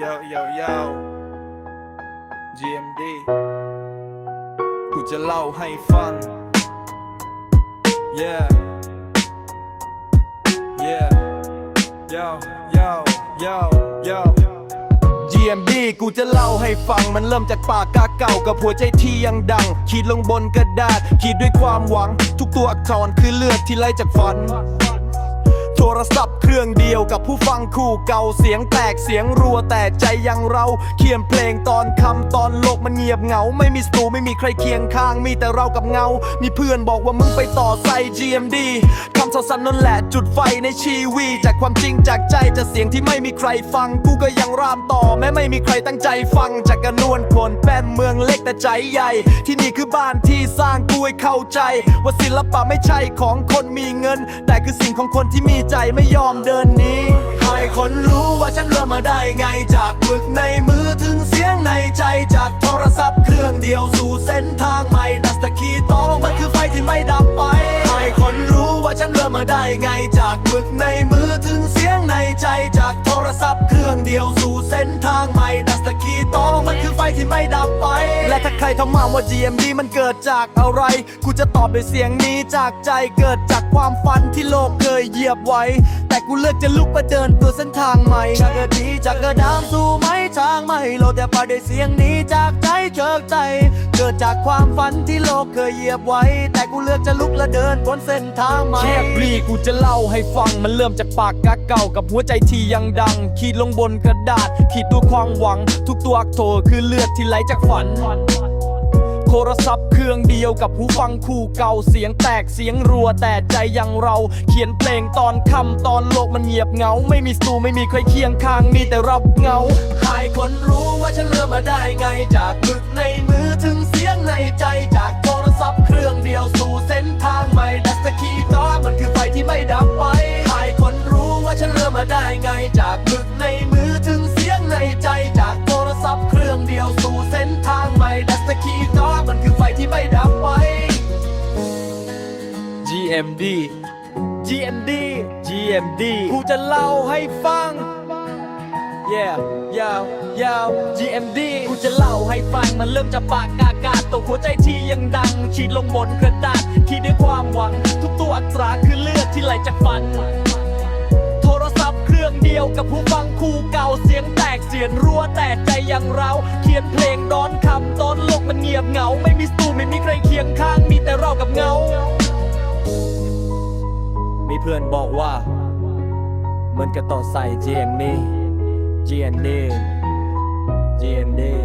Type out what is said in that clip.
yo yo yo GMD กูจะเล่าให้ฟัง yeah yeah yo yo yo yo GMD กูจะเล่าให้ฟังมันเริ่มจากปากกาเก่ากับหัวใจที่ยังดัง ขีดลงบนกระดาษ ขีดด้วยความหวัง ทุกตัวอักษรคือเลือดที่ไหลจากฝัน โทรศัพท์ ดียวกับผู้ฟังคู่เก่าเสียงแตกเสียงรัวแต่ใจยังเราเขียนเพลงตอนคำตอนโลกมันเงียบเหงา ไม่มีสตูไม่มีใครเคียงข้างมีแต่เรากับเงา มีเพื่อนบอกว่ามึงไปต่อใส่ GMD คำสั้นๆนั่นแหละจุดไฟในชีวีจากความจริงจากใจจากเสียงที่ไม่มีใครฟัง กูก็ยังรามต่อ แม้ไม่มีใครตั้งใจฟังจากกระนวนคนแป้นเมืองเล็กแต่ใจใหญ่ ที่นี่คือบ้านที่สร้างกูให้เข้าใจ ว่าศิลปะไม่ใช่ของคนมีเงิน แต่คือสิ่งของคนที่มีใจไม่ยอมเดินหนี้ให้คนรู้ว่าฉันเริ่มมาได้ไงจากปึกในมือถึงเสียงในใจจากโทรศัพท์เครื่องเดียวสู่เส้นทางใหม่ดัสตะคีตองมันคือไฟที่ไม่ดับไปให้คนรู้ว่าฉันเริ่มมาได้ไงจากปึกในมือถึงเสียงในใจจากโทรศัพท์เครื่องเดียวสู่เส้นทางใหม่ดัสตะคีตองมันคือไฟที่ไม่ดับไป และถ้าใครถามมาว่า GMD มันเกิดจากอะไร กูจะตอบด้วยเสียงนี้จากใจเกิดจากความฝันที่โลกเคยเหยียบไว้ แต่กูเลือกจะลุกมาเดินเพื่อเส้นทางใหม่จากกระดีจากกระดามสู่ไม้ทางใหม่โลดแต่ปาด้วยเสียงนี้จากใจเชิกใจ เกิดจากความฝันที่โลกเคยเหยียบไว้ แต่กูเลือกจะลุกและเดินบนเส้นทางใหม่แค่ปลีกูจะเล่าให้ฟังมันเริ่มจากปากกาเก่ากับหัวใจที่ยังดัง ขีดลงบนกระดาษ ขีดด้วความหวัง ทุกตัวอักโทคือเลือดที่ไหลจากฝัน โทรศัพท์เครื่องเดียวกับหูฟังคู่เก่าเสียงแตกเสียงรัวแต่ใจยังเรา เขียนเพลงตอนคำตอนโลกมันเงียบเงา ไม่มีสตูไม่มีใครเคียงข้างมีแต่รับเงาให้คนรู้ว่าฉันเริ่มมาได้ไงจากปึกในมือถึงเสียงในใจ GMD GMD GMD กูจะเล่าให้ฟัง Yeah yeah yeah GMD กูจะเล่าให้ฟังมันเริ่มจากปากกากาตัวหัวใจที่ยังดังขีดลงบนกระดาษขีดด้วยความหวัง ทุกตัวอัตราคือเลือดที่ไหลจากฝัน โทรศัพท์เครื่องเดียวกับผู้ฟังคู่เก่าเสียงแตกเสียงรัวแต่ใจยังเราเขียนเพลงดอนคำตอนโลกมันเงียบเหงา ไม่มีสตูไม่มีใครเคียงข้างมีแต่เรากับเงา เพื่อนบอกว่า มันก็ต่อใส่เจียนนี่เจียนนี่เจียนนี่